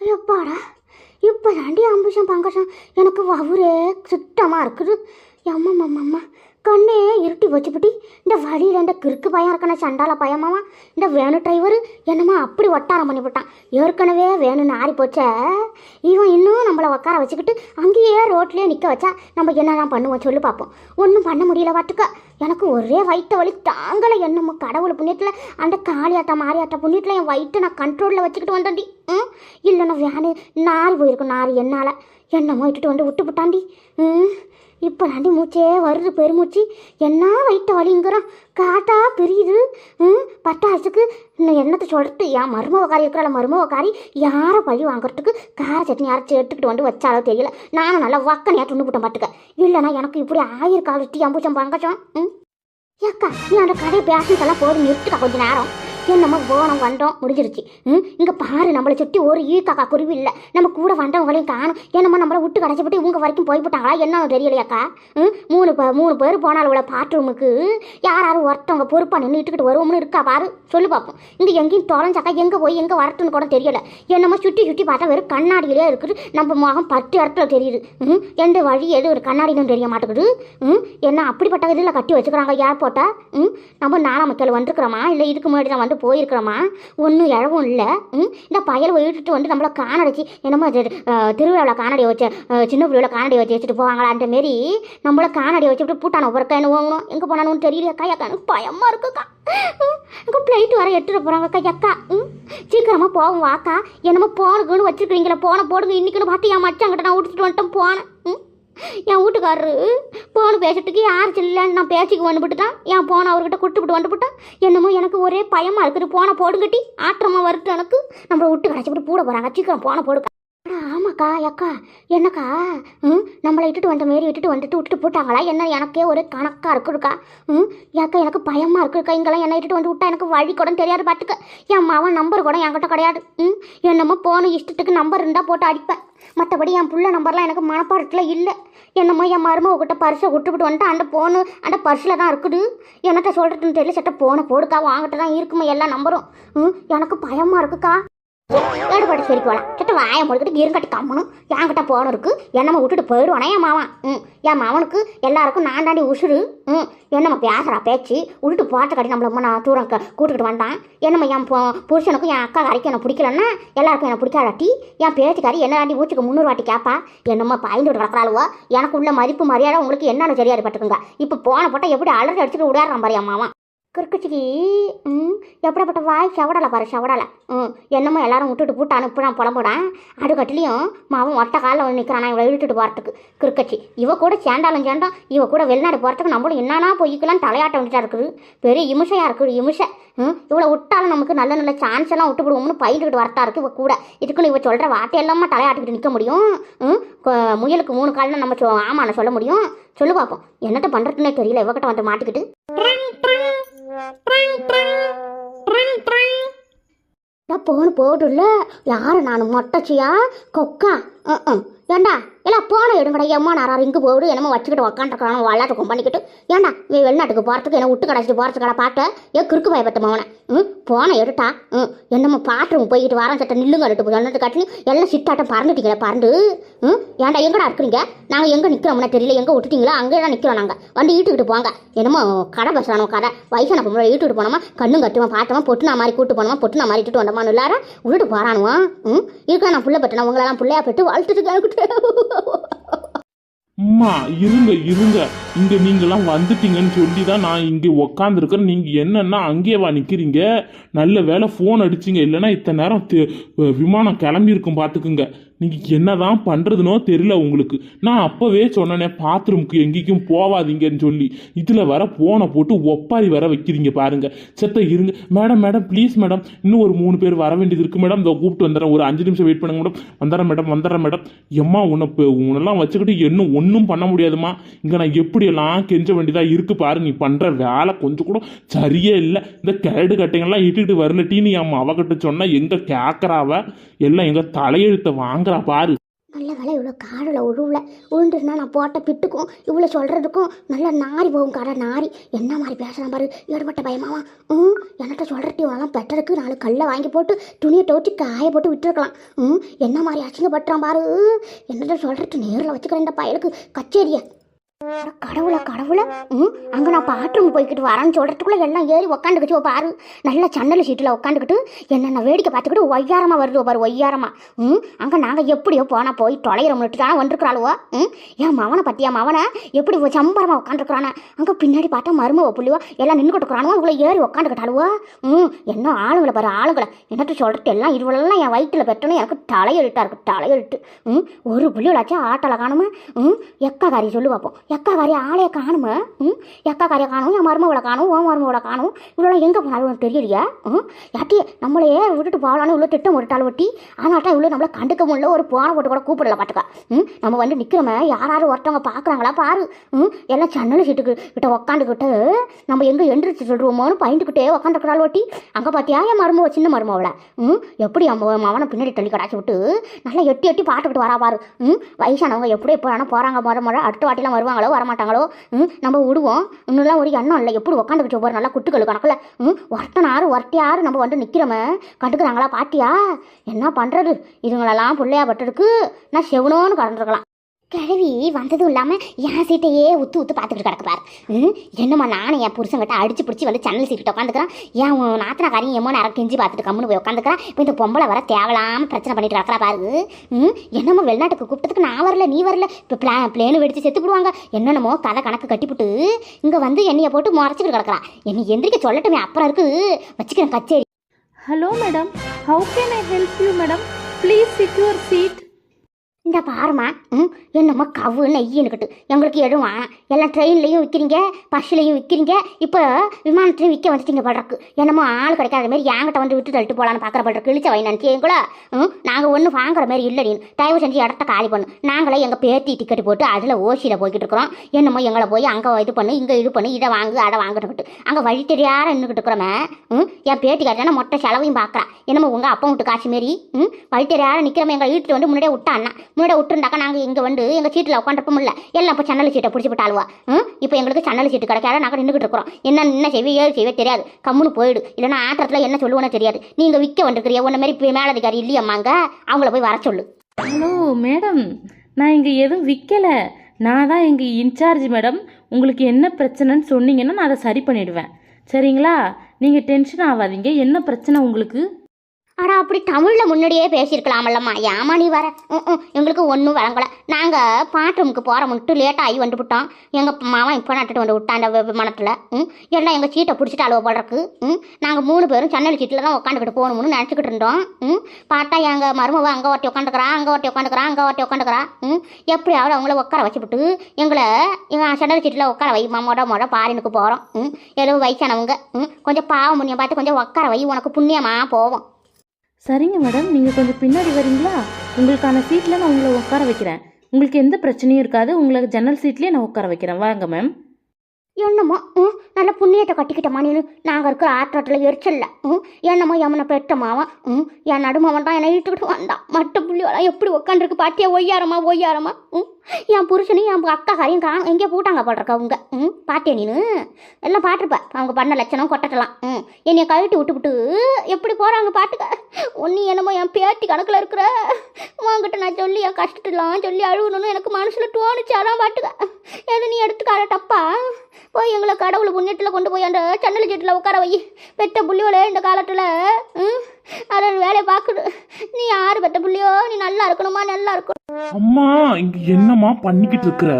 எப்பாடா இப்போ தாண்டி அம்புஷம் பங்கஷம் எனக்கு வவுரே சுத்தமாக இருக்குது. அம்மம்மம்மம்மா கண்ணே இருட்டி வச்சுப்பிட்டி இந்த வழியில் இந்த கிறுக்கு பயம் இருக்கன சண்டால பயமாவா இந்த வேணு டிரைவர் என்னமோ அப்படி ஒட்டாரம் பண்ணிவிட்டான் ஏற்கனவே வேணு நாரி போச்சே. இவன் இன்னும் நம்மளை உட்கார வச்சுக்கிட்டு அங்கேயே ரோட்லேயே நிற்க வச்சா நம்ம என்னதான் பண்ணுவோம் சொல்லு பார்ப்போம் ஒன்றும் பண்ண முடியல வாட்டுக்க எனக்கு ஒரே வயிற்று வலி தாங்கலை என்னமோ கடவுள் புண்ணியத்தில். அந்த காளியாட்ட மாரியாட்ட புண்ணியத்தில் என் வயிற்றை நான் கண்ட்ரோலில் வச்சுக்கிட்டு வந்தேன்டி. ம்? இல்லைன்னா வேணு நாரி போயிருக்கும் நாரி என்னால். என்னமோ இட்டுட்டு வந்து விட்டு விட்டாண்டி ம் இப்போ தாண்டி மூச்சே வருது பெருமூச்சு. என்ன வயிற்று வலிங்கிறோம். காட்டா பிரியுது. ம் பட்டாசுக்கு இன்னும் என்னத்தை சொல்லிட்டு என் மருமவக்காரி மருமக மருமவக்காரி யாரை பழி வாங்குறதுக்கு கார சட்னி அரைச்சி எடுத்துக்கிட்டு வந்து வச்சாலோ தெரியல. நானும் நல்லா வக்கனையாக துண்டு போட்டேன் பார்த்துக்க இல்லைன்னா எனக்கு இப்படி ஆயிருக்காது டீ அம்புச்சம் பங்கச்சம் ம். ஏக்கா நீ அந்த கடையை பேஷன்ஸ் போடு நிறுத்துக்கா கொஞ்ச நேரம். என்னம்மா போனோம் வந்தோம். முடிஞ்சிருச்சு. ம்? இங்கே பாரு நம்மளை சுற்றி ஒரு ஈக்காக்கா குருவி இல்லை. நம்ம கூட வந்தவங்களையும் காணும். என்னமோ நம்மளை விட்டு கடைச்சிப்பட்டு இவங்க வரைக்கும் போய்விட்டாங்களா என்ன தெரியலையாக்கா. ம்? மூணு பே மூணு பேர் போனாலும் பாத்ரூமுக்கு யார் யாரும் ஒருத்தவங்க பொறுப்பாக நின்றுட்டுக்கிட்டு வருவோம்னு இருக்கா பாரு? சொல்லு பார்ப்போம் இங்கே எங்கேயும் தொலைஞ்சாக்கா எங்கே போய் எங்கே வரட்டுன்னு கூட தெரியலை. என்னமோ சுற்றி சுற்றி பார்த்தா வெறும் கண்ணாடியிலே இருக்குது. நம்ம முகம் பத்து இடத்துல தெரியுது. ம்? எந்த வழி எது ஒரு கண்ணாடின்னு தெரிய மாட்டேங்குது. ம்? என்ன அப்படிப்பட்ட இதில் கட்டி வச்சுக்கிறாங்க ஏர்போர்ட்டை ம்? நம்ம நாலாமக்கல் வந்துருக்குறோமா? இல்லை இதுக்கு முன்னாடி தான் வந்து போயிருக்கிறோமா? ஒன்றும் இழவும் இல்லை. ம்? இந்த பயல் விட்டுட்டு வந்து நம்மளை காணடிச்சு என்னமோ திருவிழாவில் காணடி வச்சு சின்ன பிள்ளைல காணடி வச்சு வச்சுட்டு போவாங்களா? அந்த மாரி நம்மள காணடி வச்சுட்டு பூட்டான ஒருக்கா என்ன வாங்கணும் எங்கே போனாலும் தெரியலையாக்கா அக்கா. எனக்கு பயமாக இருக்குக்கா. எங்கள் ஃப்ளைட் வர எடுத்துகிட்டு போகிறாங்கக்கா அக்கா ம்? சீக்கிரமாக போவோம் வாக்கா. என்னமோ போனுக்குன்னு வச்சுருக்கிறீங்களா போன போடுங்க. இன்னைக்குன்னு பார்த்து என் மச்சாங்கிட்ட நான் விட்டுட்டு வந்துட்டேன் போனேன் ம்? என் வீட்டுக்காரரு போன் பேசுறதுக்கு யார் இல்லைன்னு நான் பேசிக்கு வந்துவிட்டுட்டான் என் போனை அவர்கிட்ட கொடுத்துட்டு வந்துவிட்டான் என்னமோ எனக்கு ஒரே பயமாக இருக்குது. போனை போடுங்கட்டி ஆத்திரமா வருது எனக்கு. நம்மளை விட்டு கடைச்சிவிட்டு கூட போகிறாங்க சீக்கிரம் போனை போடுக்க ஆமாக்கா அக்கா என்னக்கா? ம்? நம்மளை இட்டுட்டு வந்த மாரி இட்டுட்டு வந்துட்டு விட்டுட்டு போட்டாங்களா? என்ன எனக்கே ஒரு கணக்காக இருக்குதுக்கா ம்? ஏக்கா எனக்கு பயமாக இருக்குதுக்கா இங்கெல்லாம் என்ன இட்டுட்டு வந்து விட்டா எனக்கு வழி கூட தெரியாது பார்த்துக்க என் மாவன் நம்பர் கூட என்கிட்ட கிடையாது. ம்? என்னமோ போன இஷ்டத்துக்கு நம்பர் இருந்தால் போட்டு அடிப்பேன். மற்றபடி என் புள்ள நம்பர்லாம் எனக்கு மனப்பாடத்தில் இல்லை. என்னமோ என் மருமக கிட்ட பரிசை விட்டுவிட்டு வந்துட்டு அந்த போனு அந்த பர்ஸில் தான் இருக்குது. என்னத்த சொல்கிறதுன்னு தெரியல. சட்ட போனை போடுக்கா. வாங்கிட்டு தான் இருக்குமா எல்லா நம்பரும். ம்? எனக்கு பயமாக இருக்குக்கா. ஏடுபாடு சரி போகலாம் கிட்ட வாயை முடிக்கிட்டு இருங்கட்டி கம்மணும் என்கிட்ட போன இருக்கு. என்னம்மா விட்டுட்டு போயிடுவானே என் மாவன். ம் என் மாவனுக்கு எல்லாருக்கும் நான் தாண்டி உசுறு. ம் என்னம்மா பேசுகிறா பேச்சு. விட்டுட்டு போட்ட கட்டி நம்மள நான் தூரம் கூட்டுக்கிட்டு வந்தான். என்னம்மா என் பொ- புருஷனுக்கும் என் அக்கா கரைக்கும் என்ன பிடிக்கலன்னா எல்லாருக்கும் என்ன பிடிக்காதாட்டி? என் பேச்சுக்காரி என்ன தாண்டி ஊச்சுக்கு முந்நூறு வாட்டி கேட்பா என்னம்மா பயந்துட்டு கிடக்குறாளுவோ? எனக்கு உள்ள மதிப்பு மரியாதை உங்களுக்கு என்னன்னு தெரியாது பட்டுக்குங்க இப்போ போன போட்டால் எப்படி அலறி அடிச்சுட்டு விடாடுறான் பாரு என் மாவன். கிறுக்குச்சிக்கு ம் எப்படிப்பட்ட வாய் செவடலை பாரு செவடலை. ம் என்னமோ எல்லாரும் விட்டுட்டு போட்டு அனுப்புறான் புலம்புடான் அடுக்கட்டிலையும் மாவன் ஒட்ட காலில் வந்து நிற்கிறான் இவளை இழுத்துட்டு போகிறதுக்கு கிறுக்கச்சி. இவ கூட சேண்டாலும் சேண்டோம் இவ கூட வெளிநாடு போகிறதுக்கு நம்மளும் என்னன்னா பொய்க்கலாம் தலையாட்டம் வந்துட்டா இருக்குது. பெரிய இமிஷையாக இருக்குது இமிஷை. ம் இவளை விட்டாலும் நமக்கு நல்ல நல்ல சான்ஸ் எல்லாம் விட்டு விடுவோம்னு பயிர்கிட்டு வரட்டா இருக்குது இவ கூட. இதுக்குன்னு இவ சொல்கிற வார்த்தையெல்லாமா தலையாட்டிக்கிட்டு நிற்க முடியும். ம் முயலுக்கு மூணு கால்னு நம்ம சொ ஆமான்னு சொல்ல முடியும். சொல்லு பார்ப்போம் என்னத்த பண்ணுறதுன்னே தெரியல. இவகிட்ட வந்து மாட்டிக்கிட்டு. போன போடுல யாரு நான்? மொட்டச்சியா? கொக்கா. ஏண்டா? எல்லாம் போன எடுங்கடா எம்மா நான் இங்கே போடு என்னமோ வச்சுக்கிட்டு உக்காண்டிருக்கானோ விளாட்டுக்கும் பண்ணிக்கிட்டு. ஏண்டா நீ வெளிநாட்டுக்கு போகிறதுக்கு என்ன விட்டு கடைச்சிட்டு போகிறதுக்கடா பாட்ட ஏ கிறுக்கு பயப்பட்ட மாவனை ம் போன எடுட்டா ம் என்னமோ பாத்ரூம் போய்கிட்டு வரேன் சட்ட நில்லுங்க எடுத்து சொன்னது காட்டி எல்லாம் சிட்டாட்டம் பறந்துட்டீங்களே பறந்து. ம் ஏன்டா எங்கடா இருக்கிறீங்க? நாங்கள் எங்கே நிற்கிறோம்னா தெரியல எங்கே விட்டுட்டீங்களா? அங்கே தான் நிற்கிறோம் நாங்கள் வந்து ஈட்டுக்கிட்டு போங்க. என்னமோ கடை பேசுகிறானோ கதை. வயசான பொம்பளை ஈட்டுக்கிட்டு போனோமா? கண்ணும் கட்டுமா பார்த்தோமா? பொட்டுனா மாதிரி கூட்டு போனோமா? பொட்டுனா மாதிரி இட்டுட்டு வந்தோமா இல்லார விட்டுட்டு போகிறானுவா ம்? இருக்கா நான் புள்ள பெட்டேன் உங்களெல்லாம் பிள்ளையா பெட்டு வாழ்த்துட்டு அம்மா இருங்க இருங்க. இங்க நீங்கெல்லாம் வந்துட்டீங்கன்னு சொல்லி தான் நான் இங்க உக்காந்துருக்கேன் நீங்க என்னன்னா அங்கேயே வா நிக்கிறீங்க. நல்ல வேலை ஃபோன் அடிச்சீங்க. இல்லைன்னா இத்தனை நேரம் விமானம் கிளம்பி இருக்கும் நீங்கள் என்ன என்னதான் பண்ணுறதுனோ தெரியல உங்களுக்கு. நான் அப்போவே சொன்னனே பாத்ரூம்க்கு எங்கேயும் போவாதீங்கன்னு சொல்லி. இதில் வர போனை போட்டு ஒப்பாரி வர வைக்கிறீங்க பாருங்க. செத்த இருங்க. மேடம் மேடம் ப்ளீஸ் மேடம் இன்னும் ஒரு மூணு பேர் வர வேண்டியது இருக்குது மேடம் இதோ கூப்பிட்டு வந்துடுறேன். ஒரு அஞ்சு நிமிஷம் வெயிட் பண்ணுங்க மேடம். வந்துடுறேன் மேடம் வந்துடுறேன் மேடம். எம்மா உன்னை உன்னெல்லாம் வச்சுக்கிட்டு இன்னும் ஒன்றும் பண்ண முடியாதும்மா. இங்கே நான் எப்படியெல்லாம் கெஞ்ச வேண்டியதாக இருக்குது பாரு. நீ பண்ணுற வேலை கொஞ்சம் கூட சரியே இல்லை. இந்த கேடு கட்டைங்கள்லாம் இட்டுக்கிட்டு வரனுட்டின்னு அம்மா அவகிட்ட சொன்னால் எங்கே கேட்குறாவ எல்லாம் எங்கள் தலையெழுத்தை வாங்க வாங்குறா பாரு. நல்ல வேலை இவ்வளோ காடில் உழுவுல உழுண்டுருந்தா நான் போட்ட பிட்டுக்கும் இவ்வளோ சொல்கிறதுக்கும் நல்லா நாரி போகும் கடை நாரி. என்ன மாதிரி பேசுகிறான் பாரு. ஏடுபட்ட பயமாவா? ம் என்கிட்ட சொல்கிறட்டி வாங்கலாம் பெட்டருக்கு நாலு கல்லை வாங்கி போட்டு துணியை துவச்சி காய போட்டு விட்டுருக்கலாம். ம் என்ன மாதிரி அசிங்கப்பட்டுறான் பாரு. என்னட்ட சொல்கிறட்டு நேரில் வச்சுக்கிறேன் இந்த பயலுக்கு. கச்சேரியை. கடவுளை கடவுளை. ம் அங்கே நான் பாத்ரூம் போய்கிட்டு வரேன்னு சொல்கிறதுக்குள்ளே எல்லாம் ஏறி உக்காந்துக்கிச்சு பாரு. நல்ல சன்னல் சீட்டில் உட்காந்துக்கிட்டு என்னென்ன வேடிக்கை பார்த்துக்கிட்டு ஒய்யாரமாக வருது பாரு ஒய்யாரமாக ம் அங்கே நாங்கள் எப்படியோ போனால் போய் தொலைகிறோம்னுட்டு தானே வந்துருக்குறாளுவோ? ம் என் மவனை பற்றியா மவனை? எப்படி சம்பரமாக உட்காந்துருக்குறானே அங்கே பின்னாடி பார்த்தா மருமவ புள்ளிவோ எல்லாம் நின்றுக்கிட்டுக்குறானுவோ இவ்வளோ ஏறி உட்காந்துக்கிட்டாளுவோ ம் என்ன ஆளுங்களை பாரு ஆளுங்களை. என்னட்டு சொல்கிறது எல்லாம் இதுவெல்லாம் என் வயிற்றில் பெற்றோன்னு எனக்கு தலையெழுட்டாக இருக்குது தலையெழுட்டு ம் ஒரு புள்ளிவளாச்சும் ஆட்டோவில் காணுமா. ம் எக்கா காரி சொல்லு பார்ப்போம் எக்கா வரைய ஆளைய காணுமா? ம்? எக்கா காரியை காணும் என் மருமவளை காணும் ஓ மருமவளை காணும். இவ்வளோ எங்கே போனாலும் தெரியலையா? ம்? யாட்டி நம்மளையே விட்டுட்டு போகலான்னு இவ்வளோ திட்டம் போட்டுட்டாள் ஒட்டி ஆனாட்டா இவ்வளோ நம்மளை கண்டுக்க முடியல ஒரு போனை போட்டு கூட கூப்பிடல பாட்டுக்கா ம்? நம்ம வந்து நிற்கிறோமே யாராவது ஒருத்தவங்க பார்க்குறாங்களா பாரு. ம்? எல்லாம் சன்னல் சீட்டுக்கு கிட்ட உக்காந்துக்கிட்டு நம்ம எங்கே எந்திரிச்சு சொல்லுவோமோன்னு பயந்துக்கிட்டே உக்காந்துக்கிறாள் ஒட்டி. அங்கே பார்த்தியா என் மருமவ சின்ன மருமவளை? ம்? எப்படி அவன் அவனை பின்னாடி தள்ளி கடாச்சி விட்டு நல்லா எட்டி எட்டி பாட்டுக்கிட்டு வரா பாரு. ம்? வயசானவங்க எப்படி எப்போ வேணால் போகிறாங்க முறை முறை அடுத்த வாட்டிலாம் வருவாங்க. வருவாங்களோ வரமாட்டாங்களோ ம் நம்ம விடுவோம். இன்னும்லாம் ஒரு எண்ணம் இல்லை. எப்படி உட்காந்துக்கிட்டு ஒவ்வொரு நல்லா குட்டுக்கள் கணக்கில் ம் ஒருத்தனாரு ஒருத்தையாரு நம்ம வந்து நிற்கிறோமே கண்டுக்கிறாங்களா பாட்டியா என்ன பண்ணுறது இதுங்களெல்லாம் பிள்ளையா பட்டிருக்கு நான் செவனோன்னு கடந்துருக்கலாம். கிழவி வந்ததும் இல்லாமல் என் சீட்டையே உத்து உத்து பார்த்துக்கிட்டு கிடக்குறாரு ம்? என்னம்மா நானும் என் புருஷங்கிட்ட அடிச்சு பிடிச்சி வந்து சன்னல் சீட்டு உட்காந்துக்கிறேன் என் நாத்தனாக்காரையும் எம்மோ நேரம் கெஞ்சி பார்த்துட்டு கம்முன்னு போய் உட்காந்துக்கிறேன் இப்போ இந்த பொம்பளை வர தேவலாம பிரச்சனை பண்ணிட்டு கிடக்கிறா பாரு. ம்? என்னமோ வெளிநாட்டுக்கு கூப்பிட்டதுக்கு நான் வரல நீ வரல. இப்போ பிளா பிளேனு வெடிச்சு செத்து போடுவாங்க. என்னென்னமோ கதை கணக்கு கட்டிப்புட்டு இங்கே வந்து என்னையை போட்டு முறைச்சிக்கிட்டு கிடக்குறா. என்னை எந்திரிக்க சொல்லட்டுமே அப்புறம் இருக்கு. வச்சுக்கிறேன் கச்சேரி hello madam how can I help you madam please seat. இந்த பாருமா ம் என்னம்மா கவு நெய்யின்னுக்கிட்டு எங்களுக்கு எழுவான் எல்லாம் ட்ரெயின்லையும் விற்கிறீங்க பஸ்ஸுலையும் விற்கிறீங்க இப்போ விமானத்துலையும் விற்க வந்துட்டீங்க படுறக்கு என்னமோ ஆள் கிடைக்காத மாதிரி என்கிட்ட வந்து விட்டு தள்ளிட்டு போகலான்னு பார்க்குற படுறக்கு இழிச்ச வை நினச்சிங்களா ம் நாங்கள் ஒன்றும் வாங்குற மாதிரி இல்லை நீ. தயவு செஞ்சு இடத்த காலி பண்ணு. நாங்களே எங்கள் பேத்தி டிக்கெட் போட்டு அதில் ஓசியில் போய்கிட்டு இருக்கிறோம். என்னமோ எங்களை போய் அங்கே இது பண்ணு இங்கே இது பண்ணு இதை வாங்கு அதை வாங்கிட்டு அங்கே வழி தெரியாத நின்றுக்கிட்டு இருக்கிறோமே ம் என் பேத்தி காட்டினா மொட்டை செலவையும் பார்க்குறேன் என்னமோ உங்கள் அப்பா விட்டு காசு மாரி ம் வழி தெரியாத நிற்கிறோமே எங்களை வீட்டில் வந்து முன்னாடியே விட்டான்னா முன்னாடி விட்டுருந்தாக்கா நாங்கள் இங்கே வந்து எங்கள் சீட்டில் உட்காந்துருப்போம் இல்லை. எல்லாம் இப்போ சன்னல் சீட்டை பிடிச்சி விட்டாளுவா ம்? இப்போ எங்களுக்கு சன்னல் சீட்டு கிடைக்காத நாங்கள் நின்றுக்கிட்டு இருக்கிறோம். என்ன என்ன செய்வே ஏது செய்வே தெரியாது. கம்முன்னு போயிடு. இல்லைன்னா ஆத்திரத்தில் என்ன சொல்லுவோன்னு தெரியாது. நீங்கள் விற்க வந்துருக்கிறியா உன்ன மாதிரி மேலதிகாரி இல்லையம்மாங்க. அவங்கள போய் வர சொல்லு. Hello madam. நான் இங்கே எதுவும் விற்கலை நான் தான் எங்கள் இன்சார்ஜ் மேடம். உங்களுக்கு என்ன பிரச்சனைன்னு சொன்னீங்கன்னா நான் அதை சரி பண்ணிடுவேன். சரிங்களா? நீங்கள் டென்ஷன் ஆகாதீங்க. என்ன பிரச்சனை உங்களுக்கு? ஆனா அப்படி தமிழில் முன்னாடியே பேசியிருக்கலாமல்லம்மா. ஏமா நீ வர ம், ம், எங்களுக்கு ஒன்றும் வழங்கல நாங்கள் பாத்ரூமுக்கு போகிறோம்ட்டு லேட்டாக ஆகி வந்து விட்டோம். எங்கள் மாவன் இப்போ நட்டுட்டு வந்து விட்டான் அந்த விமானத்தில். ம் எல்லாம் எங்கள் சீட்டை பிடிச்சிட்டு அழுவ போடுறக்கு ம் நாங்கள் மூணு பேரும் சன்னல் சீட்டில் தான் உட்காந்துக்கிட்டு போகணும்னு நினச்சிக்கிட்டு இருந்தோம். ம் பார்த்தா எங்கள் மருமவ அங்கே ஒருத்தி உட்காந்துக்கிறா அங்கே ஒருத்தி உட்காந்துக்கிறா அங்கே ஒருத்தி உட்காந்துக்கிறா ம் எப்படியாவது அவங்கள உட்கார வச்சுவிட்டு எங்களை எங்கள் சன்னல் சீட்டில் உட்கார வை மொட மொட பாரினுக்கு போகிறோம் ம் ஏதோ வயசானவங்க. ம் கொஞ்சம் பாவம் புண்ணியம் பார்த்து கொஞ்சம் உட்கார வை உனக்கு புண்ணியமாக போவோம். சரிங்க மேடம் நீங்கள் கொஞ்சம் பின்னாடி வரீங்களா? உங்களுக்கான சீட்டில் நான் உங்களை உட்கார வைக்கிறேன். உங்களுக்கு எந்த பிரச்சனையும் இருக்காது உங்களுக்கு ஜன்னல் சீட்லேயே நான் உட்கார வைக்கிறேன். வாங்க மேம். என்னமோ ம் நல்ல புண்ணியத்தை கட்டிக்கிட்டமா நீனு. நாங்கள் இருக்கிற ஆற்றோட்டில் எரிச்சல்ல. ம் என்னமோ எமனை பெற்றமாவன் ம் என் நடுமாவன் தான் என்னை இழுத்துக்கிட்டு வந்தான். மட்ட புள்ளியோலாம் எப்படி உட்காந்துருக்கு பாட்டியா ஒய்யாரமா ஒய்யாரமா? ம் என் புருஷனையும் என் அக்கா காரையும் காணும். எங்கேயோ போட்டாங்க போடுறக்கா அவங்க? ம் பாட்டியா நீனு? எல்லாம் பாட்டிருப்ப அவங்க பண்ண லட்சணம் கொட்டட்டலாம் ம் என்னைய கழட்டி விட்டுவிட்டு எப்படி போகிறாங்க பாட்டுக்க ஒன்று என்னமோ என் பேத்தி கணக்கில் இருக்கிற. உங்ககிட்ட நான் சொல்லி என் கஷ்டத்தெல்லாம் சொல்லி அழுகணும்னு எனக்கு மனசில் தோணுச்சு. அதான் பாட்டுக்க எது நீ எடுத்துக்கார டப்பா போய் எங்களை கடவுள் புண்ணியத்தில் கொண்டு போய் அந்த சன்னல் சீட்டில் உட்கார வை. பெத்த புள்ளியோல இந்த காலத்தில் ம் அதோட வேலையை பார்க்குது. நீ யார் பெத்த புள்ளியோ? நீ நல்லா இருக்கணுமா? நல்லா இருக்கணும். அம்மா இங்க என்னம்மா பண்ணிக்கிட்டு இருக்கிற?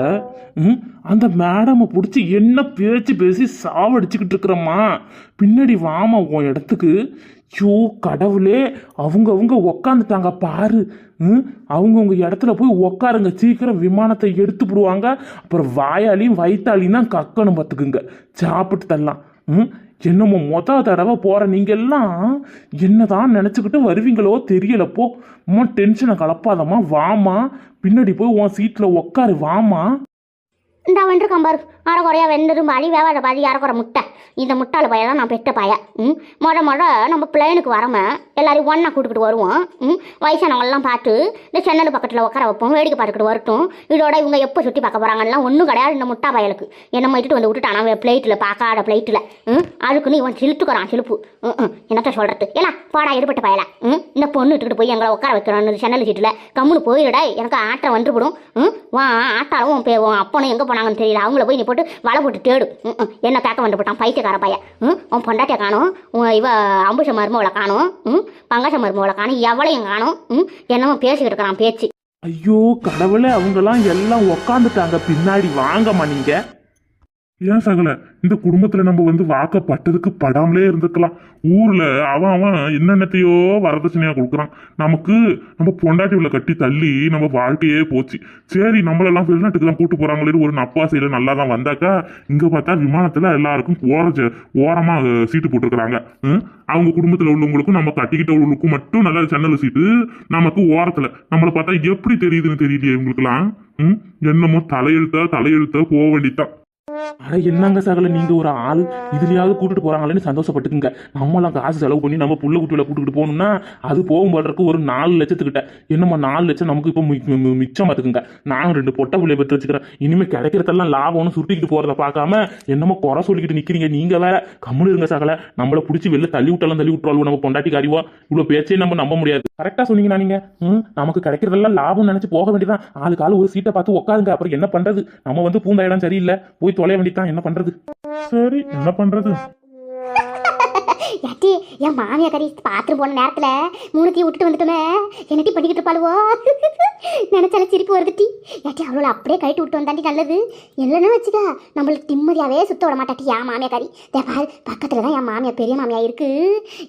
ம்? அந்த மேடமை பிடிச்சி என்ன பேச்சு பேசி சாவடிச்சுக்கிட்டு இருக்கிறம்மா. பின்னாடி வாமா உன் இடத்துக்கு. ஐயோ கடவுளே அவங்க அவங்க உக்காந்துட்டாங்க பாரு. ம்? அவங்கவுங்க இடத்துல போய் உக்காருங்க. சீக்கிரம் விமானத்தை எடுத்து விடுவாங்க அப்புறம் வாயாலையும் வயிற்றாலையும் தான் கக்கணும் பார்த்துக்குங்க சாப்பிட்டு தரலாம். ம்? என்னமோ மொத தடவை போகிற நீங்கெல்லாம் என்னதான் நினச்சிக்கிட்டு வருவீங்களோ தெரியலப்போ. அம்மா டென்ஷனை கலப்பாதம்மா. வாமா பின்னாடி போய் உன் சீட்டில் உக்காரு. வாமா இந்த வெண்டிருக்கான் பாரு. அரை குறையா வெந்திரும் பாதி வேவாத பாதி அரைக்குறை முட்டை. இந்த முட்டாள் பையன் தான் நான் பெற்ற பையன் ம்? முத முத நம்ம பிளேனுக்கு வரம எல்லாரையும் ஒன்றா கூட்டுக்கிட்டு வருவோம். ம்? வயசானவங்கெல்லாம் பார்த்து இந்த சென்னல் பக்கத்தில் உட்கார வைப்போம் வேடிக்கை பார்த்துக்கிட்டு வரட்டும். இதோட இவங்க எப்போ சுற்றி பார்க்க போகிறாங்கலாம் ஒன்றும் கிடையாது இந்த முட்டா பயலுக்கு. என்னம்மா இட்டுட்டு வந்து விட்டுட்டான்? பிளேட்டில் பார்க்காத பிளேட்டில் ம்? அதுக்குன்னு இவன் சிலுத்துக்கிறான் சிலுப்பு. ம் ம். என்னத்த சொல்கிறது ஏன்னா பாடா இருப்பட்ட பயலை. ம்? இந்த பொண்ணு இட்டுக்கிட்டு போய் எங்களை உட்கார வைக்கிறான்னு சென்னல் சீட்டில். கம்முன்னு போயிடா எனக்கு ஆட்டம் வந்துவிடும் ம்? வா ஆட்டாலும் போய் அப்போனும் அப்பனும் எங்கே போனாங்கன்னு தெரியல. அவங்கள போய் நீ போட்டு வலை போட்டு தேடு. ம் என்ன கேட்க வந்து போட்டான்? பைத்தியக்கார பையன். ம் உன் பொண்டாட்டியை காணும். உன் இவ அம்புஷ மருமவளை காணும். ம் பங்காச மருமவளை காணும். எவ்வளையும் காணும். ம் என்னமோ பேசிக்கிட்டு இருக்கிறான் பேச்சு. ஐயோ கடவுளே அவங்கெல்லாம் எல்லாம் உக்காந்துட்டாங்க. பின்னாடி வாங்கம்மா நீங்கள் ஏன் சகல? இந்த குடும்பத்துல நம்ம வந்து வாக்கப்பட்டதுக்கு படாமலே இருந்துக்கலாம். ஊர்ல அவன் அவன் என்னென்னத்தையோ வரதட்சணையா கொடுக்குறான். நமக்கு நம்ம பொண்டாட்டி உள்ள கட்டி தள்ளி நம்ம வாழ்க்கையே போச்சு. சரி நம்மளெல்லாம் வெளிநாட்டுக்கு தான் கூட்டு போறாங்களே ஒரு நப்பாசையில நல்லா தான் வந்தாக்கா இங்க பார்த்தா விமானத்துல எல்லாருக்கும் ஓர ஜ- ஓரமா சீட்டு போட்டுருக்குறாங்க. அவங்க குடும்பத்துல உள்ளவங்களுக்கும் நம்ம கட்டிக்கிட்ட உள்ளவங்களுக்கும் மட்டும் நல்ல ஜன்னல் சீட்டு நமக்கு ஓரத்துல. நம்மளை பார்த்தா எப்படி தெரியுதுன்னு தெரியலையே இவங்களுக்குலாம் என்னமோ தலையெழுத்தா தலையெழுத்தா போக வேண்டித்தான் அட என்னங்க சகல நீங்க ஒரு ஆள்? இதுலயாவது கூட்டிட்டு போறாங்களேன்னு சந்தோஷப்பட்டுக்குங்க. நம்மளாம் காசு செலவு பண்ணி நம்ம புள்ள குட்டியில கூட்டிட்டு போகணும்னா அது போகும் போடுறதுக்கு ஒரு நாலு லட்சத்துக்கிட்ட. என்னமோ நாலு லட்சம் நமக்கு இப்போ மிச்சம் பார்த்துக்குங்க நானும் ரெண்டு பொட்டை பிள்ளைய பெற்று வச்சுக்கிறேன் இனிமே கிடைக்கிறதெல்லாம் லாபம்னு சுருட்டிக்கிட்டு போறத பார்க்காம என்னமோ குறை சொல்லிக்கிட்டு நிக்கிறீங்க. நீங்க வேற கம்முனு இருங்க சகல நம்மள பிடிச்சி வெளில தள்ளி விட்டாலும் தள்ளி விட்டுருவோம் நம்ம பொண்டாட்டி அறிவா? இவ்வளவு பேச்சே நம்ம நம்ப முடியாது. கரெக்டா சொன்னீங்கன்னா நீங்க. ம், நமக்கு கிடைக்கிறதெல்லாம் லாபம் நினைச்சு போக வேண்டியதான் ஆளுக்கு ஒரு சீட்டை பார்த்து உட்காருங்க அப்புறம் என்ன பண்றது? நம்ம வந்து பூந்த இடம் சரியில்லை. போய் தொலை வேண்டியதான் என்ன பண்றது? சரி என்ன பண்றது? யாட்டி என் மாமியா கறி பாத்திரம் போன நேரத்தில் மூணுத்தையும் விட்டுட்டு வந்துட்டோமே. என்னட்டி பண்ணிக்கிட்டு இருப்பாளுவோ? நினச்சால சிரிப்பு வருதுட்டி யாட்டி அவளோட அப்படியே கழட்டி விட்டு வந்தாண்டி நல்லது. இல்லைன்னு வச்சுக்க நம்மளுக்கு நிம்மதியாகவே சுத்த விட மாட்டாட்டி என் மாமியா கறி. தே பாரு பக்கத்தில் தான் என் மாமியா பெரிய மாமியா இருக்கு.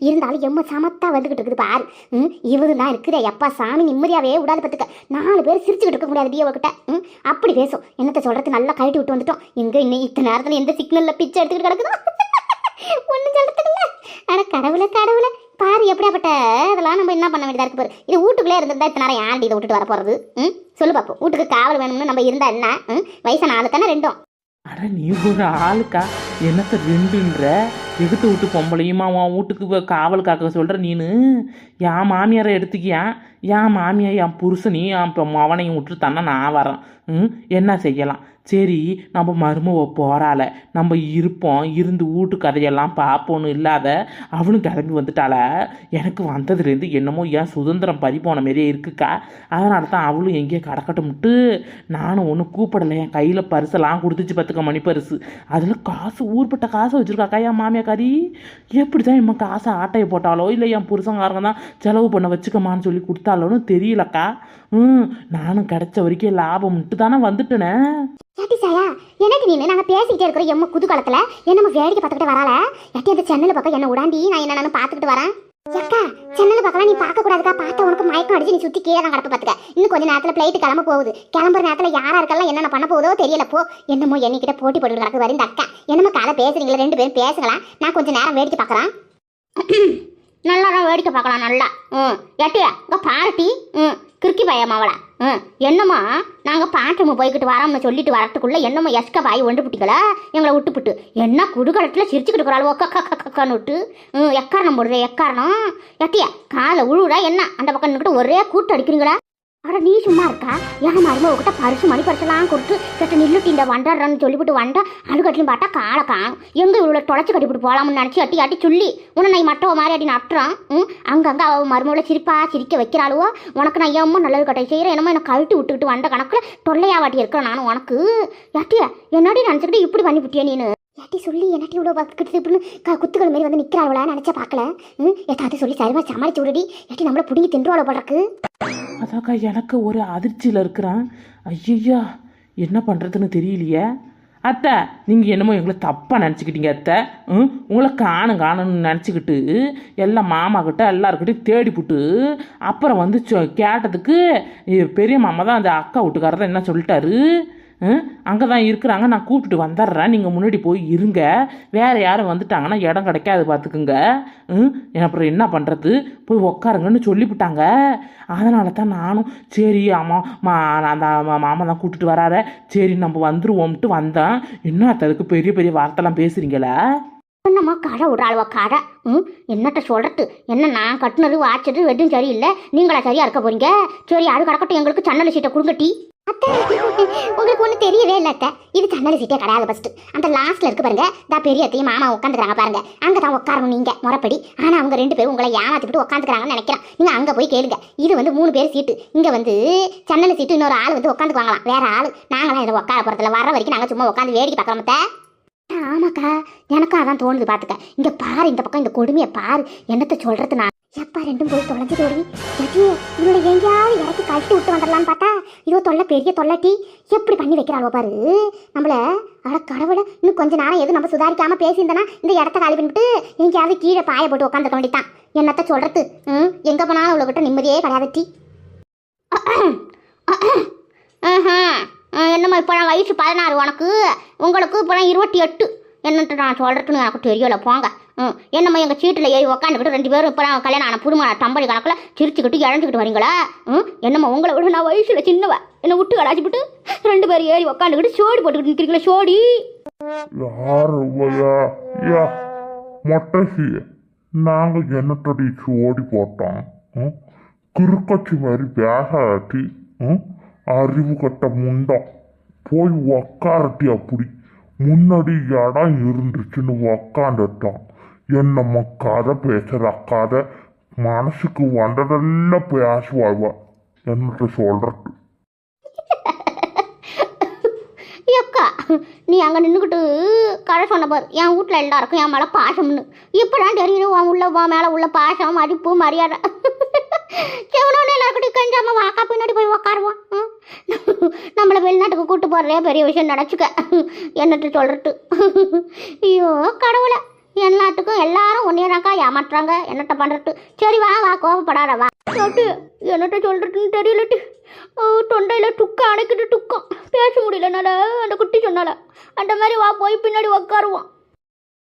இருந்தாலும் எம்ம சமத்தா வந்துக்கிட்டு இருக்குது பாரு. ம் இவரு தான் இருக்குதே எப்பா சாமி நிம்மதியாகவே விடாது பார்த்துக்க நாலு பேர் சிரிச்சுக்கிட்டு இருக்க முடியாது டி அவகிட்ட. ம் அப்படி பேசும். என்னத்தை சொல்கிறது நல்லா கழட்டி விட்டு வந்துட்டோம். எங்கே இன்னும் இத்தனை நேரத்தில் எந்த சிக்னலில் பிச்சை எடுத்துக்கிட்டு கிடக்குதோ? ஒன்றும் சொல்றதுக்கு அட கடவுளை கடவுளை. பாரு எப்படியாப்பட்ட இதெல்லாம் நம்ம என்ன பண்ண வேண்டியதாக இருக்கு பாரு. இது வீட்டுக்குள்ளே இருந்திருந்தா இத்தனை நேரம் ஆண்டி இதை விட்டுட்டு வர போகிறது ம்? சொல்லு பாப்போம். வீட்டுக்கு காவல் வேணும்னு நம்ம இருந்தா என்ன? ம்? வயசான ஆளு தானே ரெண்டும். அட நீ ஒரு ஆளுக்கா? என்னத்த ரெண்டுன்ற? எடுத்து விட்டு பொம்பளையுமா உன் வீட்டுக்கு காவல் காக்க சொல்கிற நீனு? என் மாமியாரை எடுத்துக்கியா? என் மாமியார் என் புருஷனையும் என் இப்போ மவனையும் விட்டு தானே நான் வரேன். ம்? என்ன செய்யலாம்? சரி நம்ம மருமவ போகிறாள நம்ம இருப்போம் இருந்து வீட்டு கதையெல்லாம் பார்ப்போன்னு இல்லாத அவளும் கிளம்பி வந்துட்டாள. எனக்கு வந்ததுலேருந்து என்னமோ ஏன் சுதந்திரம் பறி போன மாதிரியே இருக்குக்கா. அதனால தான் அவளும் எங்கேயோ கடக்கட்டும்ட்டு நானும் ஒன்றும் கூப்பிடலை. என் கையில் பரிசெல்லாம் கொடுத்துச்சு பார்த்துக்க மணி பரிசு அதில் காசு ஊர்பட்ட காசு வச்சுருக்காக்கா என் மாமியாக்காரி எப்படி தான் என் காசை ஆட்டையை போட்டாலோ இல்லை என் புருஷங்காரங்க தான் செலவு பண்ண வச்சுக்கமான்னு சொல்லி கொடுத்தாலோன்னு தெரியலக்கா. ம் நானும் கிடைச்ச வரைக்கும் லாபம்ட்டு தானே வந்துட்டேனே. ஏட்டி சாயா எனக்கு நீ நாங்கள் பேசிக்கிட்டே இருக்கிறோம். எம்ம குதுகலத்தில் என்னமோ வேடிக்கை பார்த்துக்கிட்டு வரல ஏட்டி அந்த சென்னல் பக்கம் என்ன உடாண்டி? நான் என்னென்னு பார்த்துக்கிட்டு வரேன். அக்கா சென்னல் பக்கம் நீ பார்க்க கூடாதுக்கா. பார்த்தா உனக்கு மயக்கம் அடிச்சு நீ சுத்தி கீழே தான் கிடப்ப பார்த்துக்க. இன்னும் கொஞ்சம் நேரத்தில் பிளைட் கிளம்ப போகுது. கிளம்புற நேரத்தில் யாரா இருக்கலாம் என்னென்ன பண்ண போகுதோ தெரியல. போ. என்னமோ என்னைக்கிட்ட போட்டி போட்டு கிடக்கு வரும் இந்த அக்கா. என்னமோ காலை பேசுறீங்களா ரெண்டு பேரும் பேசுங்களா? நான் கொஞ்ச நேரம் வேடிக்கை பார்க்குறேன். நல்லா தான் வேடிக்கை பார்க்கலாம் நல்லா. ம். எட்டியா இங்கே பாரட்டி ம். கிறுக்கி பையன் ம் என்னம்மா? நாங்கள் பாட்டும போய்கிட்டு வரோம்னு சொல்லிட்டு வரத்துக்குள்ளே என்னம்மா எஸ்க பாய் ஒன்று புட்டிங்களா எங்களை விட்டுப்புட்டு என்ன குடுகலத்தில் சிரிச்சுக்கிட்டு இருக்கிறாள் ஒக்க கக்கான்னு விட்டு ம் எக்காரணம் போடுறேன் எக்காரணம்? எட்டியா காலை உழுவுடா என்ன? அந்த பக்கம் நின்னுக்கிட்டு ஒரே கூட்டு அடிக்கிறீங்களா? அட நீ சும்மா இருக்கா? என் மருமகிட்ட பரிசு மணி பரிசெல்லாம் கொடுத்து கெட்ட நில்லுட்டு இந்த வண்டாடுறான்னு சொல்லிவிட்டு வண்டா அழுகட்டிலும் பார்த்தா காலை எங்கே எங்க இவ்வளோ தொலைச்சி கட்டிவிட்டு போகலாம்னு நினச்சி அட்டி அட்டி சொல்லி உன்னை நான் மட்டவ மாதிரி அடி நட்டுறான். ம் அங்கங்கே அவள் மருமகளை சிரிப்பா சிரிக்க வைக்கிறாளுவோ? உனக்கு நான் ஏம்மா நல்லது கட்டை செய்கிறேன் என்னமோ என்னை கழட்டி விட்டுக்கிட்டு வண்ட கணக்கில் தொல்லையாவாட்டி இருக்கிறேன் நானும் உனக்கு. யாட்டியா என்னடி நினச்சிக்கிட்டு இப்படி பண்ணி விட்டியா நீனு? ஏட்டி சொல்லி என்னட்டி இவ்வளோ பக்கத்து இப்படின்னு க குத்துக்கள் மாரி வந்து நிற்கிறாளா நினச்சா பார்க்கல. ம் ஏதாவது சொல்லி சரிமா சமாளிச்சு விடுடி. ஏட்டி நம்மளை பிடிங்கி தின்றுவாள் படுறக்கு அதாக்கா எனக்கு ஒரு அதிர்ச்சியில் இருக்கிறான். ஐயா என்ன பண்ணுறதுன்னு தெரியலையே. அத்தை நீங்கள் என்னமோ எங்களை தப்பாக நினச்சிக்கிட்டீங்க அத்தை. ம் உங்களை காணும் காணும்னு நினச்சிக்கிட்டு எல்லாம் மாமா கிட்ட எல்லாருக்கிட்டையும் போட்டு அப்புறம் வந்து சொ- கேட்டதுக்கு பெரிய மாமா தான் அந்த அக்கா வீட்டுக்காரர் தான் என்ன சொல்லிட்டாரு? அங்கே தான் இருக்கிறாங்க. நான் கூப்பிட்டு வந்துடுறேன். நீங்கள் முன்னாடி போய் இருங்க. வேறு யாரும் வந்துட்டாங்கன்னா இடம் கிடைக்காது பார்த்துக்குங்க ம்? அப்புறம் என்ன பண்ணுறது போய் உக்காருங்கன்னு சொல்லிவிட்டாங்க அதனால தான் நானும் சரி ஆமாம் மா அந்த மாமா தான் கூப்பிட்டுட்டு வராரு. சரி நம்ம வந்துருவோம்ட்டு வந்தேன். என்ன அதுக்கு பெரிய பெரிய வார்த்தைலாம் பேசுகிறீங்களே என்னம்மா கடை விட்றாளுவா கடை ம்? என்னட்ட சொல்கிறது என்ன நான் கட்டினது வாய்ச்சது வெட்டும் சரியில்லை. நீங்களா சரியாக இருக்க போறீங்க? சரி அது கிடக்கட்டும். எங்களுக்கு சன்னல் சீட்டை கொடுங்க டீ. அத்தை உங்களுக்கு ஒன்றும் தெரியவே இல்லை அத்தை. இது ஜன்னல் சீட்டே கிடையாது ஃபஸ்ட்டு அந்த லாஸ்ட்டில் இருக்கு பாருங்க. தா பெரிய அத்தையும் மாமா உட்காந்துக்கிறாங்க பாருங்க. அங்கே தான் உட்காரணும் நீங்கள் முறப்படி. ஆனால் அவங்க ரெண்டு பேரும் உங்களை ஏமாத்திட்டு உட்காந்துக்கிறாங்கன்னு நினைக்கிறேன். நீங்கள் அங்கே போய் கேளுங்க. இது வந்து மூணு பேர் சீட்டு. இங்கே வந்து சன்னல் சீட்டு இன்னொரு ஆள் வந்து உட்காந்துக்குவாங்களாம் வேற ஆள். நாங்களாம் இதில் உட்கார போகிறதில்ல வர வரைக்கும் நாங்கள் சும்மா உட்காந்து வேடிக்கை பார்க்குறோம் ஆமாக்கா. எனக்கும் அதான் தோணுது பார்த்துக்க. இங்க பாரு இந்த பக்கம் இந்த கொடுமையை பாரு. என்னத்த சொல்றது நான் எப்பா ரெண்டும் போய் தொலைஞ்சிட்டு வருவி எட்டி இவளை எங்கேயாவது இறக்கி கழட்டி விட்டு வந்துடலான்னு பார்த்தா இதோ தொல்லை பெரிய தொல்லட்டி எப்படி பண்ணி வைக்கிறாளோ பாரு. நம்மள அட கடவுளை இன்னும் கொஞ்ச நேரம் எதுவும் நம்ம சுதாரிக்காம பேசியிருந்தனா இந்த இடத்த காலி பண்ணிவிட்டு எங்கேயாவது கீழே பாய போட்டு உட்காந்து தோண்டித்தான் என்னத்த சொல்றது? ம்? எங்கே போனாலும் அவளை நிம்மதியே கிடையாது டி. என்னம்மா இப்போ வயசு பதினாறு உனக்கு. உங்களுக்கு இப்போ இருபத்தி எட்டு. என்னன்ட்டு நான் சொல்கிறதுன்னு எனக்கு தெரியல. போங்க. ம் என்னம்மா எங்கள் சீட்டில் ஏறி உக்காந்துக்கிட்டு ரெண்டு பேரும் இப்போ கல்யாணம் ஆன புதுமான தம்பளி கணக்கில் சிரிச்சுக்கிட்டு இழந்துக்கிட்டு வரீங்களா? ம் என்னம்மா உங்களை விட நான் வயசில் சின்னவ. என்னை விட்டு கலாச்சிப்பிட்டு ரெண்டு பேரும் ஏறி உக்காந்துக்கிட்டு சோடி போட்டுக்கிட்டு நிற்கிறீங்களா சோடி யா மொட்டசி. நாங்கள் என்னத்தடி சோடி போட்டோம்? ம்? கிறுக்கச்சி மாதிரி பேசாட்டி ம்? அறிவு கட்ட முண்டம். போய் உக்காரட்டி அப்படி. முன்னாடி இடம் இருந்துச்சுன்னு உக்காந்துட்டான் என்னம்மா கதை பேசுற கதை மனசுக்கு வந்ததெல்லாம் பேசுவாழ்வா என்னத்த சொல்றது அக்கா நீ அங்கே நின்றுக்கிட்டு கதை சொன்ன பாரு என் வீட்டில் எல்லாருக்கும் என் மேலே பாசம்னு இப்போதான் தெரியுது உன் உள்ள உன் மேலே உள்ள பாசம் மதிப்பு மரியாதை செவனோட எல்லாருக்கிட்டையும் கஞ்சாம வாக்கா பின்னாடி போய் உக்காருவோம் நம்மளை வெளிநாட்டுக்கு கூட்டு போகிறதே பெரிய விஷயம் நினச்சிக்க என்னட்டு சொல்கிறது ஐயோ கடவுளை எல்லாத்துக்கும் எல்லாரும் ஒன்றையதாக்கா ஏமாத்துறாங்க. என்னட்ட பண்ணுறது சரி வா வா கோவப்படாத வா. சொட்டு என்னட்ட சொல்கிறதுன்னு தெரியலட்டு. தொண்டையில் துக்கம் அணைக்கிட்டு துக்கம். பேச முடியலனால அந்த குட்டி சொன்னால. அந்த மாதிரி வா போய் பின்னாடி உக்காருவோம்.